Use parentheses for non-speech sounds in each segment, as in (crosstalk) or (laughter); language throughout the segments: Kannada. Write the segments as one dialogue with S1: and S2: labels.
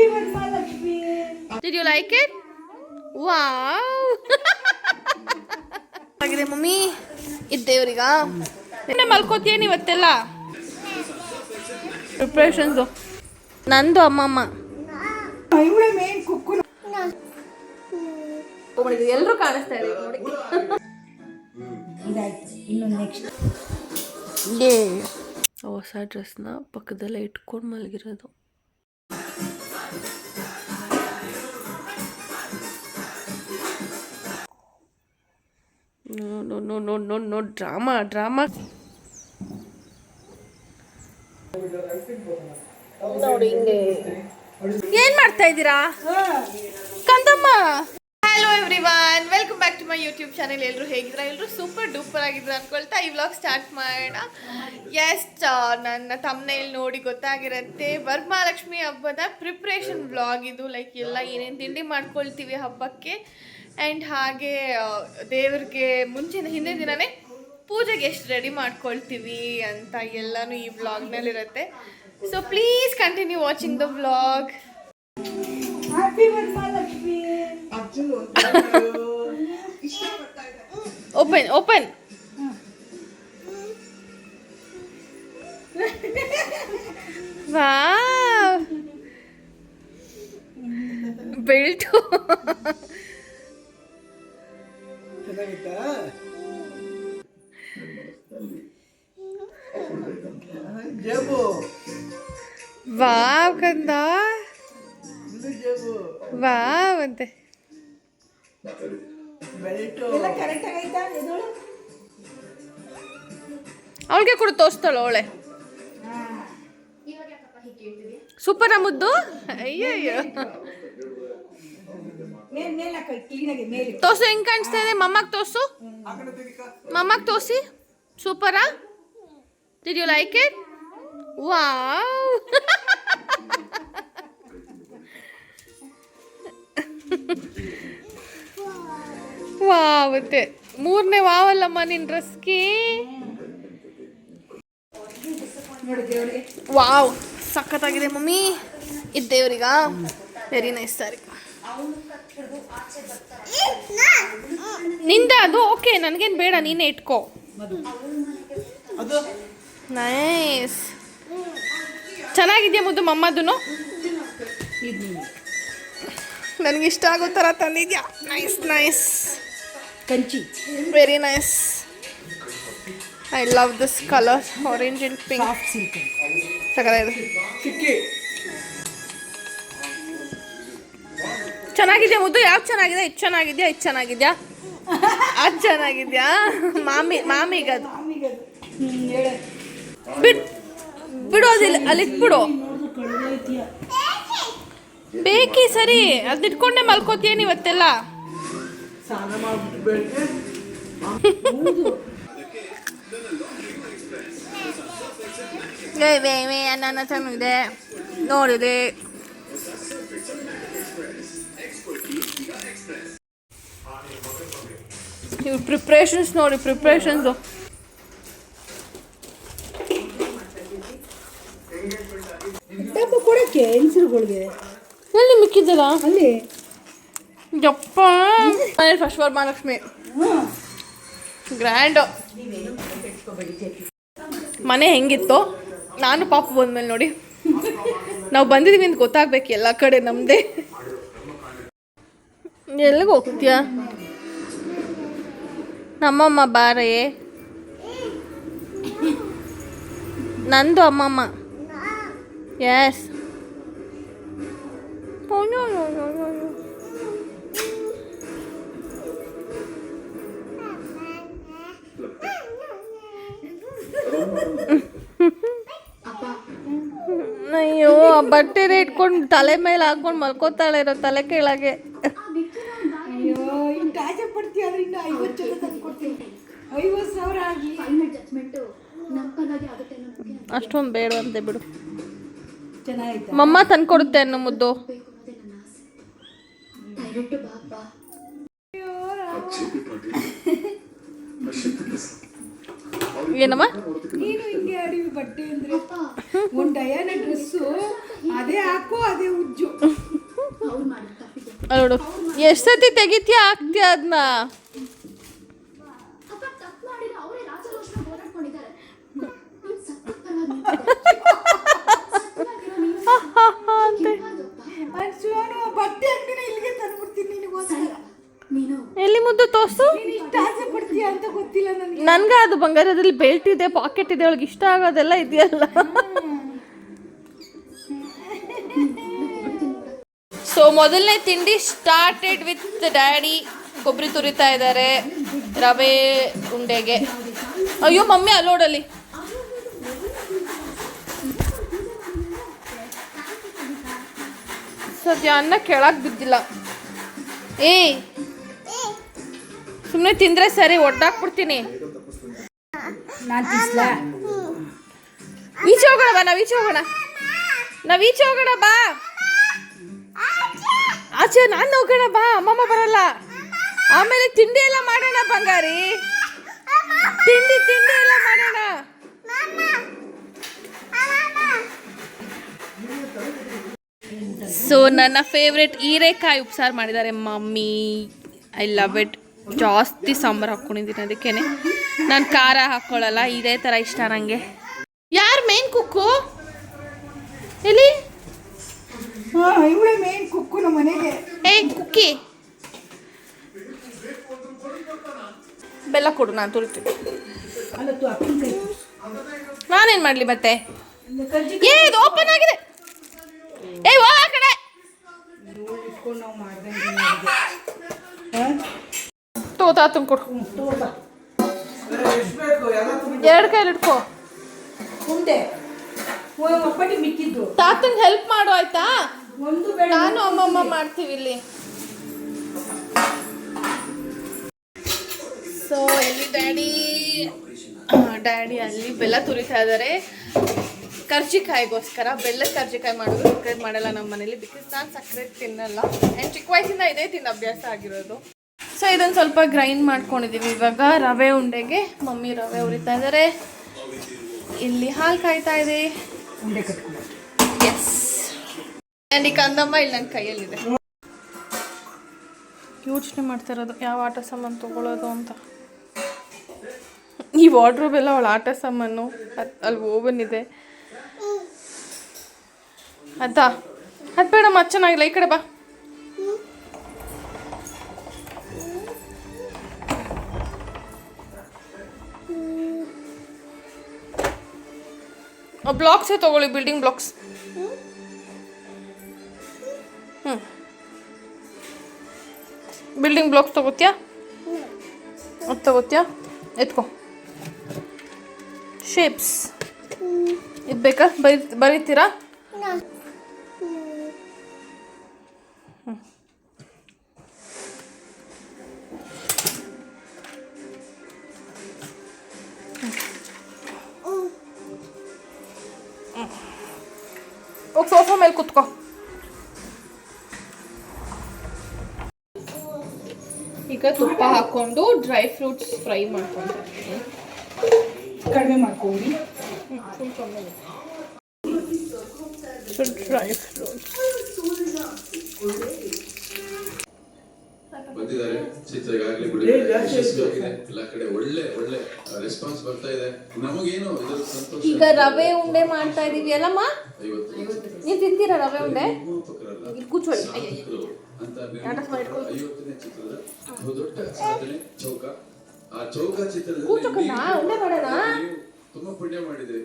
S1: Happy you
S2: like you like it wow ಆಗಿದೆ ಮಮ್ಮಿ. ಇದ್ದೇವ್ರೀಗ ನಿನ್ನೆ ಮಲ್ಕೋತೀಯೇನು ಇವತ್ತೆಲ್ಲ? ಪ್ರಿಪ್ರೇಷನ್ಸು ನಂದು ಅಮ್ಮಮ್ಮ. ಎಲ್ಲರೂ ಕಾಣಿಸ್ತಾ ಇದೆ ನೋಡಿ.
S1: ಇನ್ನು ನೆಕ್ಸ್ಟ್
S2: ಹೊಸ ಡ್ರೆಸ್ನ ಪಕ್ಕದಲ್ಲೇ ಇಟ್ಕೊಂಡು ಮಲಗಿರೋದು. No no no no no no drama drama ನೋಡಿ ಹಿಂಗೆ. ಏನ್ ಮಾಡ್ತಾ ಇದ್ದೀರಾ? ಕಂದಮ್ಮ. Hello everyone welcome back to my YouTube channel ಎಲ್ಲರೂ ಹೇಗಿದ್ರ ಎಲ್ಲರೂ ಸೂಪರ್ ಡೂಪರ್ ಆಗಿದ್ರು ಅನ್ಕೊಳ್ತಾ ಈ ವ್ಲಾಗ್ ಸ್ಟಾರ್ಟ್ ಮಾಡೋಣ. ಎಸ್ ನನ್ನ ತಮ್ಮನೇಲಿ ನೋಡಿ ಗೊತ್ತಾಗಿರುತ್ತೆ. ವರಮಹಾಲಕ್ಷ್ಮಿ ಹಬ್ಬದ ಪ್ರಿಪ್ರೇಷನ್ ವ್ಲಾಗ್ ಇದು. ಲೈಕ್ ಎಲ್ಲ ಏನೇನು ತಿಂಡಿ ಮಾಡ್ಕೊಳ್ತೀವಿ ಹಬ್ಬಕ್ಕೆ. ಆ್ಯಂಡ್ ಹಾಗೆ ದೇವ್ರಿಗೆ ಮುಂಚಿನ ಹಿಂದಿನ ದಿನವೇ ಪೂಜೆಗೆ ಎಷ್ಟು ರೆಡಿ ಮಾಡ್ಕೊಳ್ತೀವಿ ಅಂತ ಎಲ್ಲನೂ ಈ ವ್ಲಾಗ್ನಲ್ಲಿರುತ್ತೆ so please continue watching the vlog open open ಅವಳಿಗೆ ಕೂಡ ತೋರಿಸ್ತಾಳ ಅವಳೆ. ಸೂಪರ ಮುದ್ದು ಅಯ್ಯಯ್ಯೋ. ತೋರ್ಸು ಹೆಂಗ್ ಕಾಣಿಸ್ತಾ ಇದೆ? ಮಮ್ಮಗ್ ತೋರ್ಸು. ಮಮ್ಮಗ್ ತೋರಿಸಿ. ಸೂಪರಾ. Did you like it wow wow ಮತ್ತೆ ಮೂರನೇ ವಾವಲ್ಲಮ್ಮ ನಿನ್ ಡ್ರೆಸ್ಗೆ ವಾವ್ ಸಖತ್ತಾಗಿದೆ ಮಮ್ಮಿ. ಇದ್ದೇವ್ರೀಗ ವೆರಿ ನೈಸ್ ಸಾರಿ. ನಿಂದ ಅದು? ಓಕೆ ನನಗೇನು ಬೇಡ ನೀನೇ ಇಟ್ಕೋ.
S3: ಅದು
S2: ನೈಸ್ ಚೆನ್ನಾಗಿದೆಯಾ ಮುದ್ದು ಮಮ್ಮದು
S1: ಇದು ನೀನು
S2: ನನಗೆ ಇಷ್ಟ ಆಗೋ ಥರ ತಂದಿದ್ಯಾ? Nice nice
S1: Kanchi.
S2: Very nice I love this colour orange and pink
S3: ಚಿಕ್ಕಿ.
S2: ಚೆನ್ನಾಗಿದೆ ಮುದ್ದು? ಯಾವ್ದು ಚೆನ್ನಾಗಿದೆ? ಇದು ಚೆನ್ನಾಗಿದ್ಯಾ? ಇದು ಚೆನ್ನಾಗಿದ್ಯಾ? ಅದು ಚೆನ್ನಾಗಿದ್ಯಾ? ಮಾಮಿ ಮಾಮಿಗದು.
S1: ಬಿಡು ಅದಿಲ್ಲ
S2: ಬಿಡ್ ಬಿಡೋದಿಲ್ಲ. ಅಲ್ಲಿ ಇಟ್ಬಿಡು.
S1: ಕಳೆದೈತಿಯ
S2: ಬೇಕಿ ಸರಿ. ಅದು ಇಟ್ಕೊಂಡೆ ಮಲ್ಕೋತೀಯೇನು ಇವತ್ತೆಲ್ಲ? (laughs)
S3: ಸ್ನಾನ ಮಾಡ್ಬಿಟ್ಟು ಬೆಳಿಗ್ಗೆ
S2: ಏ ವೇ ವೇ ಅನ್ನ ಚೆನ್ನಾಗಿದೆ ನೋಡಿದೆ ಇವ್ರ ಪ್ರಿಪ್ರೇಷನ್ಸ್ ನೋಡಿ ಪ್ರಿಪ್ರೇಷನ್ಸು
S1: ಕೊಡಕ್ಕೆ ಹೆಂಗಸ್ರುಗಳಿಗೆ?
S2: ಎಲ್ಲಿ ಮಿಕ್ಕಿದ್ದಲ್ಲ?
S1: ಅಲ್ಲಿ.
S2: ಯಪ್ಪ. ಫಸ್ಟ್ ವರಮಹಾಲಕ್ಷ್ಮಿ
S1: ಮಹಾಲಕ್ಷ್ಮಿ
S2: ಗ್ರ್ಯಾಂಡು ಮನೆ ಹೆಂಗಿತ್ತು? ನಾನು ಪಾಪ ಬಂದ್ಮೇಲೆ ನೋಡಿ. ನಾವು ಬಂದಿದ್ದೀವಿ ಅಂತ ಗೊತ್ತಾಗ್ಬೇಕು ಎಲ್ಲ ಕಡೆ ನಮ್ಮದೇ ಎಲ್ಲಿಗೆ ಹೋಗ್ತೀಯಾ? ನಮ್ಮಮ್ಮ ಬಾರೇ. ನಂದು ಅಮ್ಮಮ್ಮ. ಎಸ್ ಅಯ್ಯೋ ಆ ಬಟ್ಟೆ ಇಟ್ಕೊಂಡು ತಲೆ ಮೇಲೆ ಹಾಕೊಂಡು ಮಲ್ಕೋತಾಳೆ ಇರೋ ತಲೆ ಕೆಳಗೆ.
S1: ಅಯ್ಯೋ
S2: ಅಷ್ಟೊಂದು ಬೇಡವಂತೆ ಬಿಡು. ಮಮ್ಮ ತಂದ್ಕೊಡುತ್ತೆ ಅನ್ನೋ ಮುದ್ದು. ಏನಮ್ಮ
S1: ನೀನು ಹಿಂಗೆ ಆಡಿವಿ ಬಟ್ಟೆ ಅಂದ್ರೆ ಒಂದು ಡಯಾನ ಡ್ರೆಸ್ಸು ಅದೇ ಹಾಕು ಅದೇ ಉಜ್ಜು
S2: ಅಲ್ಲ ನೋಡು ಎಷ್ಟು ಸತಿ ತೆಗಿತೀಯ ಆಗ್ತೀಯ ಅದನ್ನ
S1: ಬಟ್ಟೆ ಅಂತ ಇಲ್ಲಿಗೆ ತಂದ್ಬಿಡ್ತೀನಿ ನಿನಗೋಸ್ಕರ
S4: ನೀನು
S2: ಎಲ್ಲಿ ಮುದ್ದು ತೋರ್ಸು?
S1: ನೀನು ಇಷ್ಟ ಆಸೆ ಅಂತ ಗೊತ್ತಿಲ್ಲ ನನಗೆ.
S2: ನನ್ಗೆ ಅದು ಬಂಗಾರದಲ್ಲಿ ಬೆಲ್ಟ್ ಇದೆ ಪಾಕೆಟ್ ಇದೆ ಅವಳಿಗೆ ಇಷ್ಟ ಆಗೋದೆಲ್ಲ ಇದೆಯಲ್ಲ. ಸೊ ಮೊದಲನೇ ತಿಂಡಿ ಸ್ಟಾರ್ಟೆಡ್ ವಿತ್ ಡ್ಯಾಡಿ ಕೊಬ್ಬರಿ ತುರಿತಾ ಇದ್ದಾರೆ ರವೆ ಉಂಡೆಗೆ. ಅಯ್ಯೋ ಮಮ್ಮಿ ಅಲ್ಲೋಡಲ್ಲಿ ಸದ್ಯ ಅನ್ನ ಕೆಳಗೆ ಬಿದ್ದಿಲ್ಲ. ಏಯ್ ಸುಮ್ಮನೆ ತಿಂದ್ರೆ ಸರಿ ಒಡ್ಡಾಕ್ಬಿಡ್ತೀನಿ ಈಚೆ ಹೋಗೋಣ ಬಾ, ನಾವು ಈಚೆ ಹೋಗೋಣ ನಾವು ಈಚೆ ಹೋಗೋಣ ಬಾ. ಆಚೆ, ನಾನು ಹೋಗೋಣ ಬಾ, ಅಮ್ಮಮ್ಮ ಬರಲ್ಲ. ಆಮೇಲೆ ತಿಂಡಿ ಎಲ್ಲ ಮಾಡೋಣ ಬಂಗಾರಿ. ತಿಂಡಿ ತಿಂಡಿ ಎಲ್ಲ ಮಾಡೋಣ. ಸೊ ನನ್ನ ಫೇವ್ರೆಟ್ ಹೀರೆಕಾಯಿ ಉಪ್ಸಾರು ಮಾಡಿದ್ದಾರೆ ಮಮ್ಮಿ. ಐ ಲವ್ ಇಟ್ ಜಾಸ್ತಿ ಸಾಂಬಾರು ಹಾಕ್ಕೊಂಡಿದ್ದೀನಿ ಅದಕ್ಕೇನೆ. ನಾನು ಖಾರ ಹಾಕ್ಕೊಳ್ಳಲ್ಲ ಇದೇ ಥರ ಇಷ್ಟ ನನಗೆ ಯಾರು ಮೇನ್ ಕುಕ್ಕು ಎಲ್ಲಿ?
S1: ಇವಳೆ ಮೇನ್ ಕುಕ್ಕು ನಮ್ಮ ಮನೆಗೆ.
S2: ಏಯ್ ಕುಕ್ಕಿ ಬೆಲ್ಲ ಕೊಡು ನಾನು ತುರಿತೀನಿ.
S1: ಅಲ್ಲ ತು ಅಪ್ಪನ ಕೈ
S2: ನಾನೇನು ಮಾಡಲಿ ಮತ್ತೆ? ಏ ಇದು ಓಪನ್ ಆಗಿದೆ. ಏಯ್ ಹೋಗ ಆ ಕಡೆ.
S1: ಇಟ್ಕೊಂಡು ನಾವು ಮಾಡ್ದಂಗೆ ಮಾಡಿದೆ ಹಾಂ
S2: ತಾತನ್ ಕೊಡು.
S1: ತಗೋಬಾ
S3: ಎಷ್ಟು ಬೇಕು ಯಾವ್ದಾದ್ರು
S2: ಎರಡು ಕೈಲಿ ಇಟ್ಕೋ
S1: ಒಪ್ಪಟಿ ಮಿಕ್ಕಿದ್ದು.
S2: ತಾತಂಗೆ ಹೆಲ್ಪ್ ಮಾಡು ಆಯ್ತಾ?
S1: ಒಂದು
S2: ನಾನು ಅಮ್ಮಮ್ಮ ಮಾಡ್ತೀವಿ ಇಲ್ಲಿ. ಸೊ ಇಲ್ಲಿ ಡ್ಯಾಡಿ ಡ್ಯಾಡಿ ಅಲ್ಲಿ ಬೆಲ್ಲ ತುರಿತಾ ಇದ್ದಾರೆ ಕರ್ಜಿಕಾಯಿಗೋಸ್ಕರ ಬೆಲ್ಲ ಕರ್ಜಿಕಾಯಿ ಮಾಡೋದು ಸಕ್ಕರೆ ಮಾಡಲ್ಲ ನಮ್ಮ ಮನೇಲಿ ಬಿಕಾಸ್ ನಾನು ಸಕ್ಕರೆ ತಿನ್ನಲ್ಲ. ಆ್ಯಂಡ್ ಚಿಕ್ಕ ವಯಸ್ಸಿಂದ ಇದೇ ತಿನ್ನ ಅಭ್ಯಾಸ ಆಗಿರೋದು. ಸೊ ಇದನ್ನು ಸ್ವಲ್ಪ ಗ್ರೈಂಡ್ ಮಾಡ್ಕೊಂಡಿದ್ದೀವಿ ಇವಾಗ ರವೆ ಉಂಡೆಗೆ ಮಮ್ಮಿ ರವೆ ಉರಿತಾ ಇದ್ದಾರೆ ಇಲ್ಲಿ ಹಾಲು ಕಾಯ್ತಾ ಇದೆ. ಎಸ್ ಆ್ಯಂಡ್ ಈ ಕಂದಮ್ಮ ಇಲ್ಲಿ ನನ್ನ ಕೈಯಲ್ಲಿದೆ. ಯೋಚನೆ ಮಾಡ್ತಾ ಇರೋದು ಯಾವ ಆಟ ಸಾಮಾನು ತೊಗೊಳೋದು ಅಂತ. ಈ ವಾರ್ಡ್ರೋಬ್ ಎಲ್ಲ ಅವಳ ಆಟ ಸಾಮಾನು. ಅಲ್ಲಿ ಓವನ್ ಇದೆ. ಅದ ಅದು ಬೇಡಮ್ಮ ಚೆನ್ನಾಗಿಲ್ಲ ಈ ಕಡೆ ಬಾ. ಬ್ಲಾಕ್ಸೇ ತಗೊಳ್ಳಿ ಬಿಲ್ಡಿಂಗ್ ಬ್ಲಾಕ್ಸ್ ಹ್ಞೂ ಬಿಲ್ಡಿಂಗ್ ಬ್ಲಾಕ್ಸ್ ತಗೋತ್ಯಾ? ಅದು ತಗೋತ್ಯಾ? ಎತ್ಕೊ. ಶೇಪ್ಸ್ ಇದು ಬೇಕಾ? ಬರಿ ಬರೀತೀರಾ? ಡ್ರೈ ಫ್ರೂಟ್ಸ್ ಫ್ರೈ ಮಾಡ್ಕೊಂಡು
S1: ಕಡಿಮೆ ಮಾಡ್ಕೊಂಡು.
S2: ಡ್ರೈ ಫ್ರೂಟ್ಸ್
S5: ಬಂದಿದ್ದಾರೆ. ಚಿತ್ರ ಈಗಾಗಲೇ ಬಿಡುಗಡೆ ಯಶಸ್ವಿಯಾಗಿದೆ. ಎಲ್ಲ ಕಡೆ ಒಳ್ಳೆ ಒಳ್ಳೆ ರೆಸ್ಪಾನ್ಸ್ ಬರ್ತಾ ಇದೆ. ನಮಗೇನು ಇದ್ರ ಸಂತೋಷ?
S2: ಈಗ ರವೆ ಉಂಡೆ ಮಾಡ್ತಾ ಇದೀವಿ ಅಲ್ಲಮ್ಮ? ನೀವು ತಿಂತೀರಾ ರವೆ ಉಂಡೆ? ಕೂತ್ಕೊಳ್ಳಿ.
S5: ಅಂತ ಐವತ್ತನೇ ಚಿತ್ರದ ಬಹುದೊಡ್ಡ ಸಾಧನೆ ಚೌಕ. ಆ ಚೌಕ ಚಿತ್ರದಲ್ಲಿ? ತುಂಬಾ ಪುಣ್ಯ ಮಾಡಿದ್ರಿ.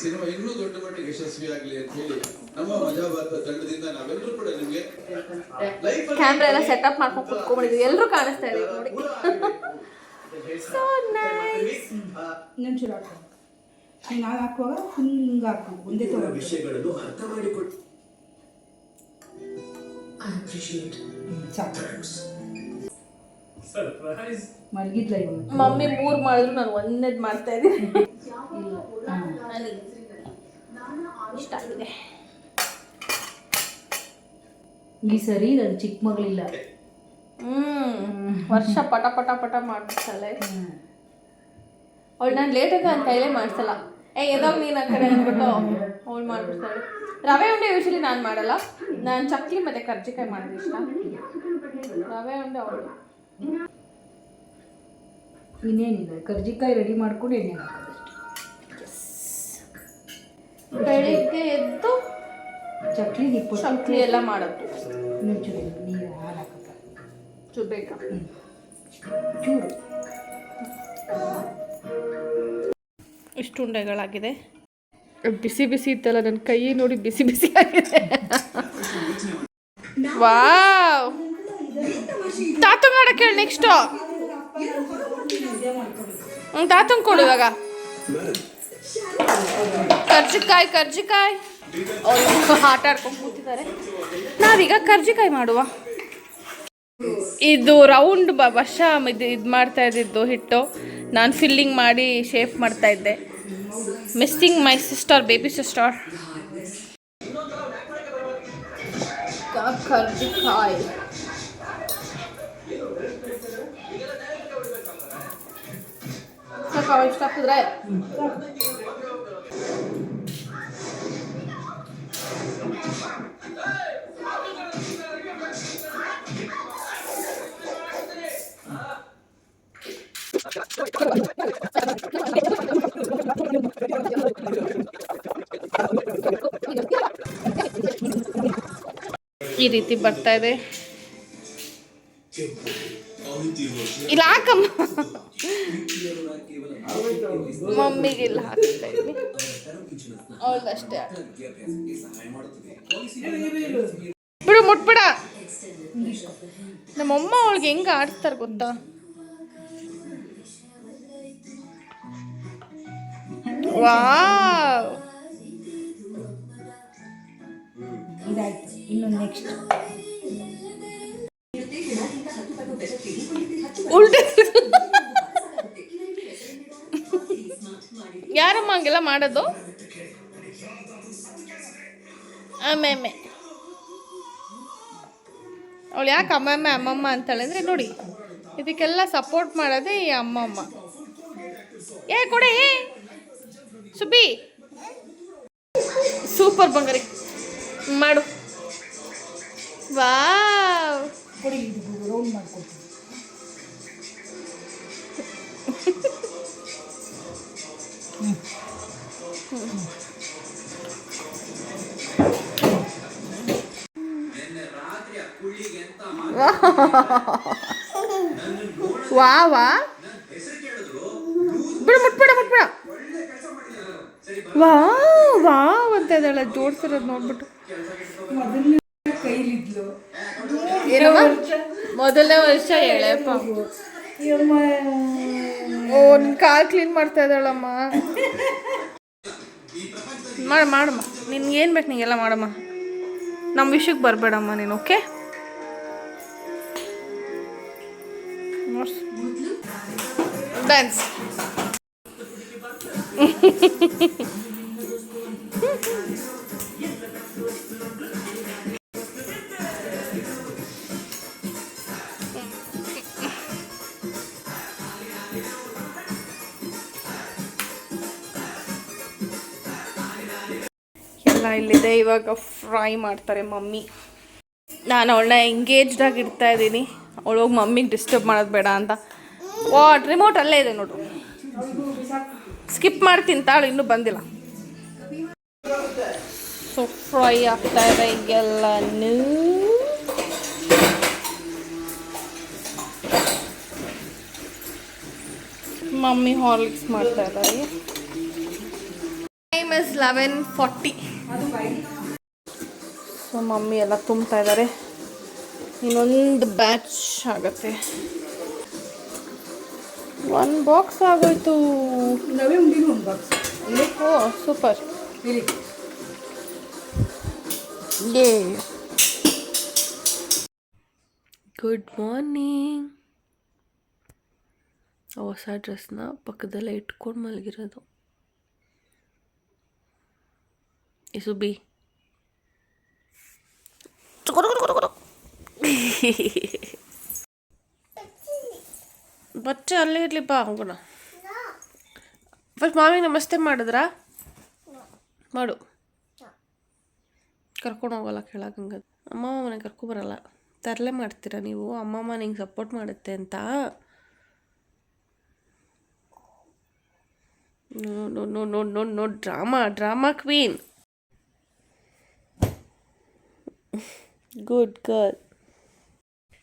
S5: ಸಿನಿಮಾ ಇನ್ನೂ ದೊಡ್ಡ ಮಟ್ಟಿಗೆ ಯಶಸ್ವಿ ಆಗಲಿ ಅಂತ ಹೇಳಿ ನಮ್ಮ ಮಜಾ ಭಾರತ ತಂಡದಿಂದ ನಾವೆಲ್ಲರೂ ಕೂಡ ನಿಮಗೆ ಲೈಫ್
S2: ಕ್ಯಾಮ್ರಾ ಎಲ್ಲ ಸೆಟಪ್ ಮಾಡ್ಕೊಂಡು ಕುತ್ಕೊಂಡಿದ್ವಿ ಎಲ್ಲರೂ ಕಾಣಿಸ್ತಾ ಇದೆ. ನೋಡಿ. ಸೊ ನೈಸ್
S1: ನೀನು ಹಾಕುವಾಗ ಫುಲ್ ಹಿಂಗೆ ಹಾಕು. ಒಂದೇ ತರ
S6: ವಿಷಯಗಳನ್ನು ಅರ್ಥ ಮಾಡಿಕೊಳ್ಳ
S1: ಸಾಕು ಮಲಗಿದ್ಲ ಇವನು?
S2: ಮಮ್ಮಿ ಮೂರ್ ಮಾಡಿದ್ರು ನಾನು ಒಂದೇದ್ ಮಾಡ್ತಾ ಇದ್ದೀನಿ. ಇಷ್ಟ ಆಗಿದೆ.
S1: ಈ ಸರಿ ನನ್ನ ಚಿಕ್ಕ ಮಗಳಿಲ್ಲ.
S2: ಹ್ಮ್. ವರ್ಷ ಪಟ ಪಟ ಪಟ ಮಾಡ್ಬಿಡ್ತಾಳೆ. ಅವಳು ನಾನು ಲೇಟಾಗಿ ಅಂತ ಕೈಲೇ ಮಾಡ್ಸಲ್ಲ. ಏ ಎದಾಗ ನೀನು ಆ ಕಡೆ ಅಂದ್ಬಿಟ್ಟು. ಅವಳು ಮಾಡ್ಬಿಡ್ತಾಳೆ. ರವೆ ಉಂಡೆ ಯೂಶಲಿ ನಾನು ಮಾಡಲ್ಲ. ನಾನು ಚಕ್ಲಿ ಮತ್ತು ಕರ್ಜಿಕಾಯಿ ಮಾಡೋದು ಇಷ್ಟ. ರವೆ ಉಂಡೆ ಅವಳು.
S1: ಇನ್ನೇನಿಲ್ಲ. ಕರ್ಜಿಕಾಯಿ ರೆಡಿ ಮಾಡ್ಕೊಂಡು ಎಣ್ಣೆ ಹಾಕೋದು
S2: ಬೆಳಿಗ್ಗೆ ಎದ್ದು
S1: ಚಕ್ಲಿ ನಿಪ್ಪು
S2: ಚಕ್ಲಿ ಎಲ್ಲ ಮಾಡೋದು.
S1: ಚೂರು ನೀರು ಹಾಲು ಹಾಕಪ್ಪ
S2: ಬೇಕಾ?
S1: ಚೂರು.
S2: ಇಷ್ಟು ಉಂಡೆಗಳಾಗಿದೆ. ಬಿಸಿ ಬಿಸಿ ಇತ್ತಲ್ಲ ನನ್ನ ಕೈ ನೋಡಿ ಬಿಸಿ ಬಿಸಿ ಆಗಿದೆ. ವಾವ್. ತಾತಂಗ್ ಆಡಕ್ಕೆ ಹೇಳಿ ನೆಕ್ಸ್ಟು ಹ್ಞೂ ಕೊಡು ಇವಾಗ. ಕರ್ಜಿಕಾಯಿ ಕರ್ಜಿಕಾಯಿ. ಆಟ ಆಡ್ಕೊಂಡು ಕೂತಿದ್ದಾರೆ. ನಾವೀಗ ಕರ್ಜಿಕಾಯಿ ಮಾಡುವ. ಇದು ರೌಂಡ್ ಬ ಇದು ಇದು ಮಾಡ್ತಾ ಇದ್ದಿದ್ದು ಹಿಟ್ಟು. ನಾನು ಫಿಲ್ಲಿಂಗ್ ಮಾಡಿ ಶೇಪ್ ಮಾಡ್ತಾ ಇದ್ದೆ. Missing my sister baby sister ಕರ್ಜಿಕಾಯಿ ಸ್ವಲ್ಪ ಇಷ್ಟ ಹಾಕಿದ್ರೆ ಈ ರೀತಿ ಬರ್ತಾ ಇದೆ. ಇಲ್ಲ, ಹಾಕಮ್ಮ. ಮಮ್ಮಿಗೆ ಇಲ್ಲ, ಹಾಕ್ತಾ ಇದ್ವಿ ಅವಳದಷ್ಟೇ ಬಿಡು, ಮುಟ್ಬಿಡ. ನಮ್ಮಮ್ಮ ಅವಳಿಗೆ ಹೆಂಗ ಆಡ್ತಾರೆ ಗೊತ್ತಾ? ವಾವ್
S1: ಇದಾಯ್ತು. ಇನ್ನು ನೆಕ್ಸ್ಟ್
S2: ಉಲ್ಟೆ. ಯಾರಮ್ಮ ಹಂಗೆಲ್ಲ ಮಾಡೋದು? ಅಮ್ಮೆಮ್ಮೆ ಅವಳು ಯಾಕೆ ಅಮ್ಮಮ್ಮ ಅಮ್ಮಮ್ಮ ಅಂತಾಳೆ ಅಂದರೆ ನೋಡಿ ಇದಕ್ಕೆಲ್ಲ ಸಪೋರ್ಟ್ ಮಾಡೋದೇ ಈ ಅಮ್ಮಮ್ಮ. ಏ ಕೊಡೆ ಸುಬ್ಬಿ ಸೂಪರ್ ಬಂಗಾರಿ ಮಾಡು ವಾವ್
S1: ಕೊಡಿ ಇದು ರೌಂಡ್ ಮಾಡ್ಕೊಡ್ತೀನಿ
S2: ವಾ ವಾ ಬಿಡು ಮುಟ್ಬಿಡ ಮುಟ್ಬಿಡ ವಾ ವಾ ಅಂತ ಇದ್ದಾಳೆ ಜೋಡ್ಸಿರೋದು ನೋಡ್ಬಿಟ್ಟು.
S1: ಮೊದಲನೇ
S2: ವರ್ಷ ಹೇಳಪ್ಪ ಓ ನಿನ್ ಕಾಲ್ ಕ್ಲೀನ್ ಮಾಡ್ತಾ ಇದ್ದಾಳಮ್ಮ. ಮಾಡ ಮಾಡಮ್ಮ. ನಿನ್ಗೆ ಏನು ಬೇಕು ನೀಗೆಲ್ಲ ಮಾಡಮ್ಮ. ನಮ್ಮ ವಿಷಯಕ್ಕೆ ಬರಬೇಡಮ್ಮ ನೀನು ಓಕೆ? ಡ್ಯಾನ್ಸ್ (laughs) ಇಲ್ಲಿದೆ. ಇವಾಗ ಫ್ರೈ ಮಾಡ್ತಾರೆ ಮಮ್ಮಿ. ನಾನು ಅವಳನ್ನ ಎಂಗೇಜ್ಡಾಗಿ ಇಡ್ತಾ ಇದ್ದೀನಿ. ಅವಳು ಹೋಗಿ ಮಮ್ಮಿಗೆ ಡಿಸ್ಟರ್ಬ್ ಮಾಡೋದು ಬೇಡ ಅಂತ. ವಾಟ್ ರಿಮೋಟ್ ಅಲ್ಲೇ ಇದೆ ನೋಡು. ಸ್ಕಿಪ್ ಮಾಡ್ತೀನಿ ತಾಳು, ಇನ್ನೂ ಬಂದಿಲ್ಲ. ಸೊ ಫ್ರೈ ಆಗ್ತಾ ಇದೆ ಎಲ್ಲನೂ ಮಮ್ಮಿ ಹಾರ್ಲಿಕ್ಸ್ ಮಾಡ್ತಾ ಇದ್ದಾರೆ. Time is eleven forty so mummy ಎಲ್ಲ ತುಂಬ್ತಾ ಇದ್ದಾರೆ ಇನ್ನೊಂದು ಬ್ಯಾಚ್ ಆಗತ್ತೆ. ಒಂದು ಬಾಕ್ಸ್ ಆಗೋಯ್ತು.
S1: ರವೆ ಉಂಡಿನೂ ಒಂದು box
S2: oh super good morning ಹೊಸ ಡ್ರೆಸ್ನ ಪಕ್ಕದಲ್ಲೇ ಇಟ್ಕೊಂಡು ಮಲಗಿರೋದು. ಈ ಸುಬ್ಬಿ ಬಚ್ಚ ಅಲ್ಲೇ ಇರ್ಲಿ ಬಾ ಹೋಗೋಣ ಫಸ್ಟ್ ಮಾಮಿ ನಮಸ್ತೆ ಮಾಡಿದ್ರಾ? ಮಾಡು. ಕರ್ಕೊಂಡು ಹೋಗಲ್ಲ ಕೆಳಗೆ ಅಮ್ಮ ಮನೆ ಕರ್ಕೊಬರಲ್ಲ ತರಲೆ ಮಾಡ್ತೀರಾ ನೀವು? ಅಮ್ಮಮ್ಮ ನಿಂಗೆ ಸಪೋರ್ಟ್ ಮಾಡುತ್ತೆ ಅಂತ. No no no no no drama drama queen good girl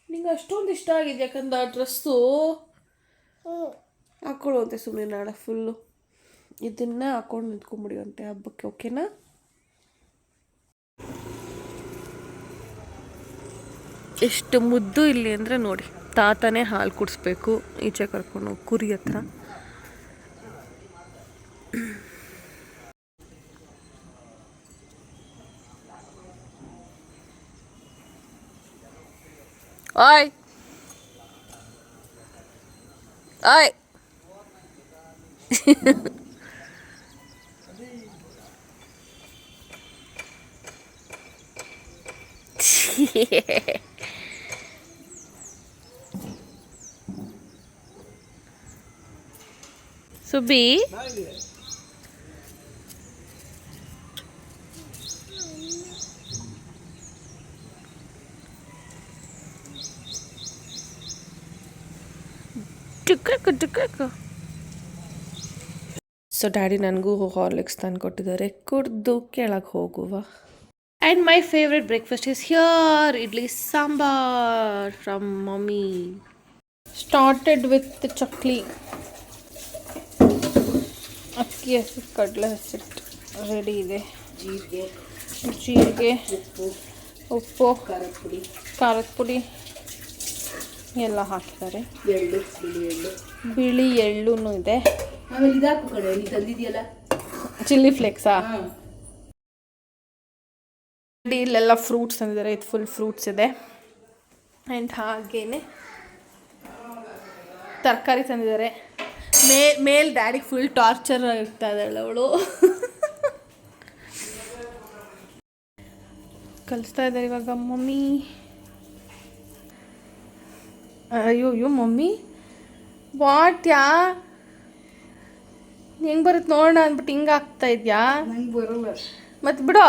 S2: ನಿಂಗೆ ಅಷ್ಟೊಂದು ಇಷ್ಟ ಆಗಿದೆ ಯಾಕಂದ್ರೆ ಆ ಡ್ರೆಸ್ಸು ಹಾಕ್ಕೊಳ್ಳುವಂತೆ ಅಂತೆ ಸುಮ್ಮನೆ ನಾಳೆ ಫುಲ್ಲು ಇದನ್ನ ಹಾಕೊಂಡು ನಿಂತ್ಕೊಂಬಿಡಿವಂತೆ ಹಬ್ಬಕ್ಕೆ ಓಕೆನಾ ಎಷ್ಟು ಮುದ್ದು ಇಲ್ಲಿ ಅಂದರೆ ನೋಡಿ ತಾತನೇ ಹಾಲು ಕುಡಿಸ್ಬೇಕು ಈಚೆ ಕರ್ಕೊಂಡು ಹೋಗಿ ಕುರಿ ಹತ್ರ. Oy! Oy! yeah. (laughs) Subi? So ಟುಕ್ಕಕು ಟುಕ್ಕಕು ಸೊ ಡ್ಯಾಡಿ ನನಗೂ ಹಾರ್ಲಿಕ್ಸ್ ತಂದು ಕೊಟ್ಟಿದ್ದಾರೆ. ಕುಡ್ದು ಕೆಳಗೆ ಹೋಗುವ. And my favourite breakfast is here idli sambar from mummy started with chakli ಅಕ್ಕಿ ಹಸಿಟ್ಟು ಕಡಲೆ ಹಸಿಟ್ಟು ರೆಡಿ ಇದೆ.
S1: ಜೀರಿಗೆ
S2: ಜೀರಿಗೆ
S1: ಉಪ್ಪು
S2: ಉಪ್ಪು.
S1: ಖಾರದ ಪುಡಿ.
S2: ಖಾರದ ಪುಡಿ. ಎಲ್ಲ ಹಾಕಿದ್ದಾರೆ
S1: ಎಳ್ಳು ಬಿಳಿ ಎಳ್ಳು.
S2: ಬಿಳಿ ಎಳ್ಳು ಇದೆ.
S1: ಆಮೇಲೆ ಇದಾಕು ಕಡೆ ನೀ ತಂದಿದ್ಯಲ್ಲ?
S2: ಚಿಲ್ಲಿ ಫ್ಲೇಕ್ಸಾ? ಇಲ್ಲೆಲ್ಲ ಫ್ರೂಟ್ಸ್ ತಂದಿದ್ದಾರೆ ಇದು ಫುಲ್ ಫ್ರೂಟ್ಸ್ ಇದೆ. ಆ್ಯಂಡ್ ಹಾಗೇನೆ ತರಕಾರಿ ತಂದಿದ್ದಾರೆ. ಮೇ ಮೇಲ್ ಡ್ಯಾಡಿಗೆ ಫುಲ್ ಟಾರ್ಚರ್ ಇರ್ತಾ ಇದ್ದಾಳೆ ಅವಳು. ಕಲಿಸ್ತಾ ಇದ್ದಾರೆ ಇವಾಗ ಮಮ್ಮಿ. ಅಯ್ಯೋ ಅಯ್ಯೋ ಮಮ್ಮಿ. ವಾಟ್ ಯಾ ಹೆಂಗೆ ಬರುತ್ತೆ ನೋಡೋಣ ಅಂದ್ಬಿಟ್ಟು ಹಿಂಗೆ ಆಗ್ತಾ ಇದೆಯಾ?
S1: ನಂಗೆ ಬರಲ್ಲ.
S2: ಮತ್ತೆ ಬಿಡೋ.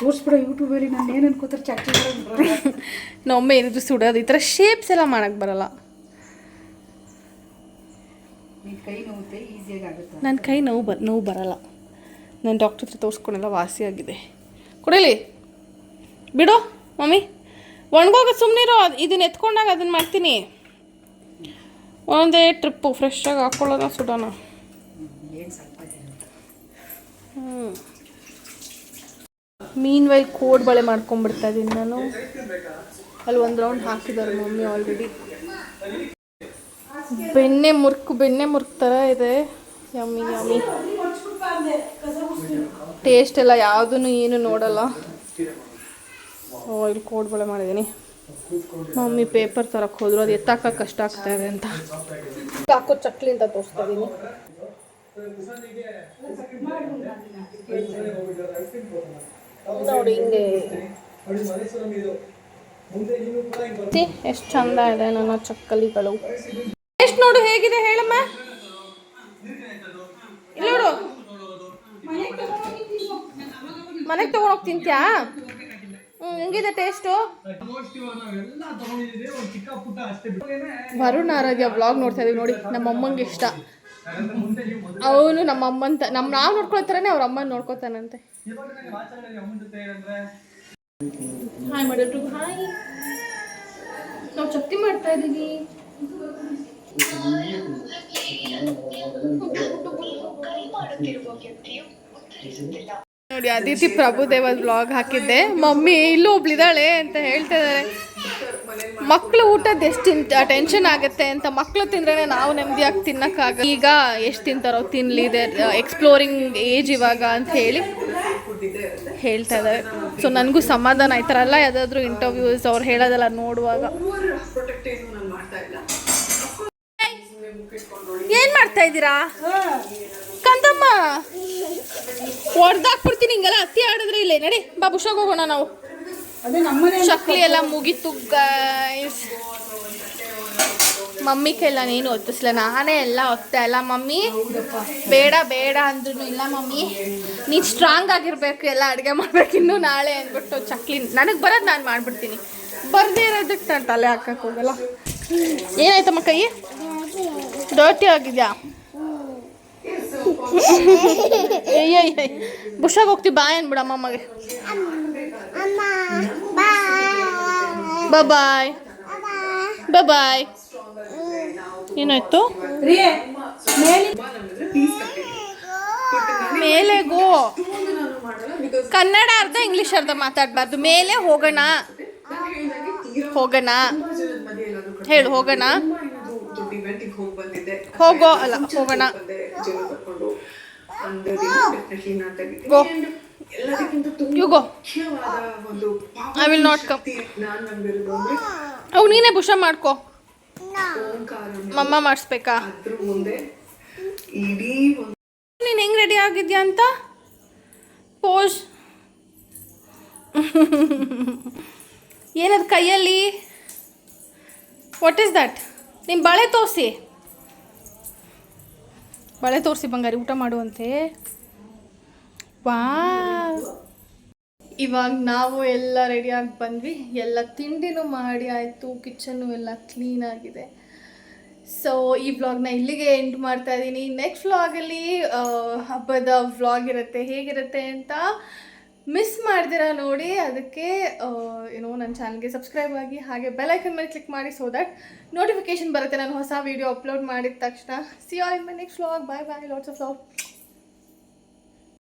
S1: ತೋರಿಸ್ಬಿಡೋ ಯೂಟ್ಯೂಬಲ್ಲಿ ನಾನು ಏನು ಅನ್ಕೋತಾರೆ ಚಟ್ಟಿ ನಾ
S2: ನಮ್ಮೆ ಏನಿದ್ರು ಸುಡೋದು ಈ ಥರ ಶೇಪ್ಸ್ ಎಲ್ಲ ಮಾಡೋಕ್ಕೆ ಬರಲ್ಲ.
S1: ನಿನ್ನ ಕೈ
S2: ನೋವು ಬ ನೋವು ಬರಲ್ಲ. ನಾನು ಡಾಕ್ಟರ್ ಹತ್ರ ತೋರಿಸ್ಕೊಂಡೆಲ್ಲ ವಾಸಿಯಾಗಿದೆ ಕೊಡಲಿ. ಬಿಡು ಮಮ್ಮಿ. ಒಣಗೋಗ ಸುಮ್ಮನಿರೋ ಇದನ್ನ ಎತ್ಕೊಂಡಾಗ ಅದನ್ನು ಮಾಡ್ತೀನಿ. ಒಂದೇ ಟ್ರಿಪ್ಪು ಫ್ರೆಶ್ಶಾಗಿ ಹಾಕ್ಕೊಳ್ಳೋಣ ಸುಡೋಣ ಹ್ಞೂ ಮೀನ್ ವೈಲ್ ಕೋಡ್ ಬಳೆ ಮಾಡ್ಕೊಂಡ್ಬಿಡ್ತಾ ಇದ್ದೀನಿ ನಾನು. ಅಲ್ಲಿ ಒಂದು ರೌಂಡ್ ಹಾಕಿದ್ದಾರೆ ಮಮ್ಮಿ ಆಲ್ರೆಡಿ ಬೆಣ್ಣೆ ಮುರ್ಕು, ಬೆಣ್ಣೆ ಮುರ್ಕ್ ಥರ ಇದೆ. ಯಮ್ಮಿ ಯಮ್ಮಿ ಟೇಸ್ಟ್ ಎಲ್ಲ ಯಾವುದೂ ಏನು ನೋಡಲ್ಲ. ಇಲ್ಲಿ ಕೋಡ್ ಬಳೆ ಮಾಡಿದ್ದೀನಿ. ಮಮ್ಮಿ ಪೇಪರ್ ತರಕ್ಕೆ ಹೋದ್ರು, ಅದು ಎತ್ತಾಕ ಕಷ್ಟ ಆಗ್ತಾ ಇದೆ ಅಂತ. ಹಾಕೋ ಚಕ್ಲಿ ಅಂತ ತೋರಿಸ್ತಾ ಇದ್ದೀನಿ ನೋಡಿ, ಹಿಂಗೆ. ಎಷ್ಟು ಚಂದ ಇದೆ ನನ್ನ ಚಕ್ಕಲಿಗಳು. ಎಷ್ಟು ನೋಡು, ಹೇಗಿದೆ ಹೇಳಮ್ಮ? ನೋಡು. ಮನೆಗೆ ತಗೊಂಡೋಗಿ ತಿಂತ್ಯಾ? ಹೆಂಗಿದೆ ಟೇಸ್ಟು ವರುಣ್ ಆರಾಧ್ಯ ಬ್ಲಾಗ್ ನೋಡ್ತಾ ಇದೀವಿ ನೋಡಿ ನಮ್ಮ ಅಮ್ಮಂಗೆ ಇಷ್ಟ. ಅವನು ನಮ್ಮ ಅಮ್ಮಂತ ನಮ್ಮ ನಾವು ನೋಡ್ಕೊಳ್ತಾರನೆ ಅವ್ರ ಅಮ್ಮನ ನೋಡ್ಕೊತಾನಂತೆ. ಹಾಯ್ ಮಾಡಿದ್ರು ಹಾಯ್ ನಾವು ಚಕ್ತಿ ಮಾಡ್ತಾ ಇದೀವಿ. ನೋಡಿ, ಅದಿತಿ ಪ್ರಭುದೇವ ಬ್ಲಾಗ್ ಹಾಕಿದ್ದೆ. ಮಮ್ಮಿ, ಇಲ್ಲೂ ಒಬ್ಳಿದಾಳೆ ಅಂತ ಹೇಳ್ತಾ ಇದ್ದಾರೆ ಮಕ್ಳು ಊಟದ ಎಷ್ಟು ಟೆನ್ಷನ್ ಆಗುತ್ತೆ ಅಂತ ಮಕ್ಳು ತಿಂದ್ರೆ ನಾವು ನೆಮ್ಮದಿಯಾಗಿ ತಿನ್ನಕ್ಕಾಗ ಈಗ ಎಷ್ಟು ತಿಂತಾರೋ ತಿನ್ಲಿ ಎಕ್ಸ್ಪ್ಲೋರಿಂಗ್ ಏಜ್ ಇವಾಗ ಅಂತ ಹೇಳಿ ಹೇಳ್ತಾ ಇದ್ದಾರೆ ಸೊ ನನಗೂ ಸಮಾಧಾನ ಆಯ್ತಾರಲ್ಲ ಯಾವುದಾದ್ರೂ ಇಂಟರ್ವ್ಯೂಸ್ ಅವ್ರು ಹೇಳೋದಲ್ಲ ನೋಡುವಾಗ. ಏನ್ ಮಾಡ್ತಾ ಇದ್ದೀರಾ? ಹೊಡ್ದಾಕ್ಬಿಡ್ತೀನಿ ಹಿಂಗೆಲ್ಲ. ಹತ್ತಿ ಆಡಿದ್ರೆ ಇಲ್ಲೇ. ನಡಿ ಬಾ ಬುಷಾಗ್ ಹೋಗೋಣ ನಾವು. ಚಕ್ಲಿ ಎಲ್ಲ ಮುಗೀತು ಗೈಸ್ ಮಮ್ಮಿ ಕೈಲ ನೀನು ಒತ್ತಿಸ್ಲ. ನಾನೇ ಎಲ್ಲ ಒತ್ತೆ. ಅಲ್ಲ ಮಮ್ಮಿ? ಬೇಡ ಬೇಡ ಅಂದ್ರೂ ಇಲ್ಲ ಮಮ್ಮಿ. ನೀನು ಸ್ಟ್ರಾಂಗ್ ಆಗಿರ್ಬೇಕು ಎಲ್ಲ ಅಡುಗೆ ಮಾಡ್ಬೇಕು ಇನ್ನೂ ನಾಳೆ ಅಂದ್ಬಿಟ್ಟು ಚಕ್ಲಿ. ನನಗೆ ಬರೋದು ನಾನು ಮಾಡ್ಬಿಡ್ತೀನಿ. ಬರದೇ ಇರೋದಕ್ಕೆ ನಾನು ತಲೆ ಹಾಕಕ್ಕೆ ಹೋಗಲ್ಲ. ಏನಾಯ್ತಮ್ಮ ಕೈ? ದೋಟಿ ಆಗಿದ್ಯಾ? ಅಯ್ಯಯ್ಯ ಬುಷಾಗ ಹೋಗ್ತೀವಿ ಬಾಯ್ ಅನ್ಬಿಡ ಅಮ್ಮಗೆ. ಬಾಯ್ ಬಾಯ್ ಏನಾಯ್ತು?
S1: ಮೇಲೆ
S2: ಗೋ ಕನ್ನಡ ಅರ್ಧ, ಇಂಗ್ಲಿಷ್ ಅರ್ಧ ಮಾತಾಡಬಾರ್ದು. ಮೇಲೆ ಹೋಗೋಣ. ಹೋಗೋಣ. ಹೇಳು, ಹೋಗೋಣ. ಹೋಗೋ, ಅಲ್ಲ, ಹೋಗೋಣ. Go. You go. I will not come ಅವು ನೀನೇ ಬುಷ ಮಾಡ್ಕೋ. ಮಮ್ಮ ಮಾಡಿಸ್ಬೇಕಾ? ನೀನು ಹೆಂಗ್ ರೆಡಿ ಆಗಿದ್ಯಾ ಅಂತ? ಪೋಸ್ ಏನದು ಕೈಯಲ್ಲಿ? ವಾಟ್ ಈಸ್ ದಟ್ ನಿಮ್ಮ ಬಳೆ ತೋರಿಸಿ. ಬಳೆ ತೋರಿಸಿ ಬಂಗಾರಿ, ಊಟ ಮಾಡುವಂತೆ. ವಾ. ಇವಾಗ ನಾವು ಎಲ್ಲ ರೆಡಿಯಾಗಿ ಬಂದ್ವಿ. ಎಲ್ಲ ತಿಂಡಿನೂ ಮಾಡಿ ಆಯಿತು ಕಿಚನ್ನು ಎಲ್ಲ ಕ್ಲೀನ್ ಆಗಿದೆ. ಸೊ ಈ ವ್ಲಾಗ್ನ ಇಲ್ಲಿಗೆ ಎಂಡ್ ಮಾಡ್ತಾ ಇದ್ದೀನಿ. ನೆಕ್ಸ್ಟ್ ವ್ಲಾಗಲ್ಲಿ ಹಬ್ಬದ ವ್ಲಾಗ್ ಇರುತ್ತೆ, ಹೇಗಿರುತ್ತೆ ಅಂತ ಮಿಸ್ ಮಾಡ್ದಿರ ನೋಡಿ, ಅದಕ್ಕೆ ಏನೋ ನನ್ನ ಚಾನಲ್ಗೆ ಸಬ್ಸ್ಕ್ರೈಬ್ ಆಗಿ ಹಾಗೆ ಬೆಲ್ ಐಕನ್ ಮೇಲೆ ಕ್ಲಿಕ್ ಮಾಡಿ ಸೊ ದಟ್ ನೋಟಿಫಿಕೇಶನ್ ಬರುತ್ತೆ. ನಾನು ಹೊಸ ವೀಡಿಯೋ ಅಪ್ಲೋಡ್ ಮಾಡಿದ ತಕ್ಷಣ. See all in my next vlog bye bye lots of love